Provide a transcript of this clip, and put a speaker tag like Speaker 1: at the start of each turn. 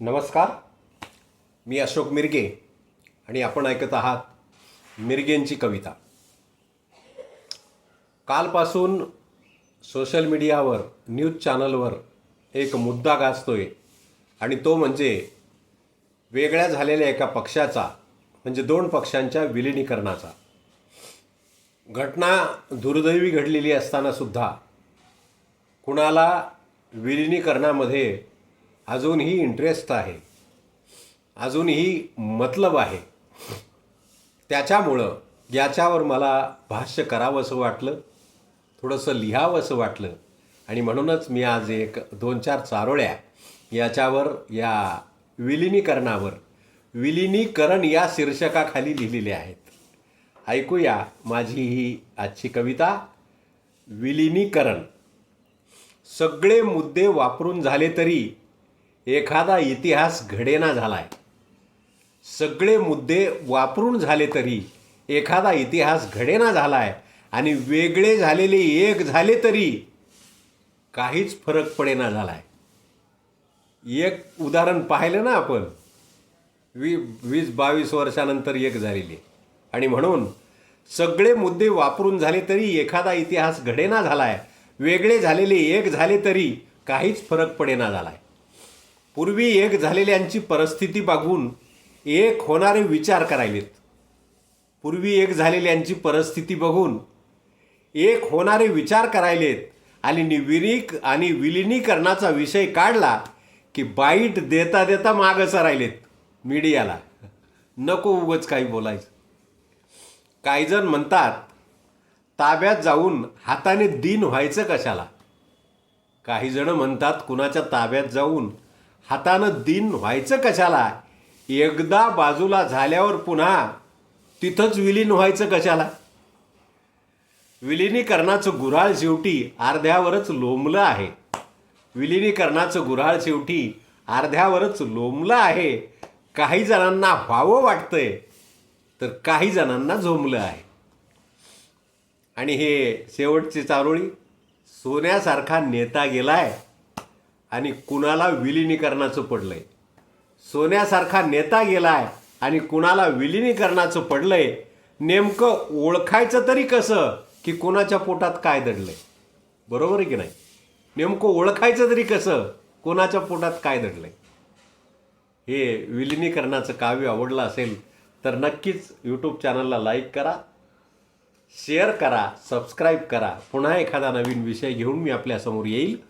Speaker 1: नमस्कार. मी अशोक मिरगे आणि आपण ऐकत आहात मिरगेंची कविता. कालपासून सोशल मीडियावर न्यूज चॅनलवर एक मुद्दा गाजतोय आणि तो म्हणजे वेगळ्या झालेल्या एका पक्षाचा म्हणजे दोन पक्षांच्या विलिनीकरणाचा. घटना दुर्दैवी घडलेली असतानासुद्धा कुणाला विलिनीकरणामध्ये अजूनही इंटरेस्ट आहे. अजूनही मतलब आहे. त्याच्यामुळं याच्यावर मला भाष्य करावंसं वाटलं. थोडंसं लिहावंसं वाटलं. आणि म्हणूनच मी आज एक दोन चार चारोळ्या याच्यावर या विलिनीकरणावर विलिनीकरण या शीर्षकाखाली लिहिलेल्या आहेत. ऐकूया माझी ही आजची कविता विलिनीकरण. सगळे मुद्दे वापरून झाले तरी एखादा इतिहास घडेना झालाय. सगळे मुद्दे वापरून झाले तरी एखादा इतिहास घडेना झालाय आणि वेगळे झालेले एक झाले तरी काहीच फरक पडेना झालाय. एक उदाहरण पाहिलं ना आपण. वी वीस बावीस वर्षानंतर एक झालेली. आणि म्हणून सगळे मुद्दे वापरून झाले तरी एखादा इतिहास घडेना झालाय वेगळे झालेले एक झाले तरी काहीच फरक पडेना झालाय. पूर्वी एक झालेल्यांची परिस्थिती बघून एक होणारे विचार करायलेत. पूर्वी एक झालेल्यांची परिस्थिती बघून एक होणारे विचार करायलेत आणि निविरीक आणि विलिनीकरणाचा विषय काढला की बाईट देता देता मागं राहिलेत मीडियाला. नको उगच काही बोलायचं. काही जण म्हणतात ताब्यात जाऊन हाताने दिन व्हायचं कशाला? काही जण म्हणतात कुणाच्या ताब्यात जाऊन हातानं दिन व्हायचं कशाला? एकदा बाजूला झाल्यावर पुन्हा तिथंच विलीन व्हायचं कशाला? विलिनीकरणाचं गुऱ्हाळ शेवटी अर्ध्यावरच लोंबलं आहे. विलिनीकरणाचं गुऱ्हाळ शेवटी अर्ध्यावरच लोंबलं आहे. काही जणांना व्हावं वाटतंय तर काही जणांना झोंबलं आहे. आणि हे शेवटची चारोळी सोन्यासारखा नेता गेलाय. आणि कुणाला विलिनीकरणाचं पडलंय? सोन्यासारखा नेता गेलाय आणि कुणाला विलिनीकरणाचं पडलंय नेमकं ओळखायचं तरी कसं की कोणाच्या पोटात काय दडलंय? बरोबर आहे की नाही? नेमकं ओळखायचं तरी कसं कोणाच्या पोटात काय दडलंय? हे विलिनीकरणाचं काव्य आवडलं असेल तर नक्कीच यूट्यूब चॅनलला लाईक करा शेअर करा सबस्क्राईब करा. पुन्हा एखादा नवीन विषय घेऊन मी आपल्यासमोर येईल.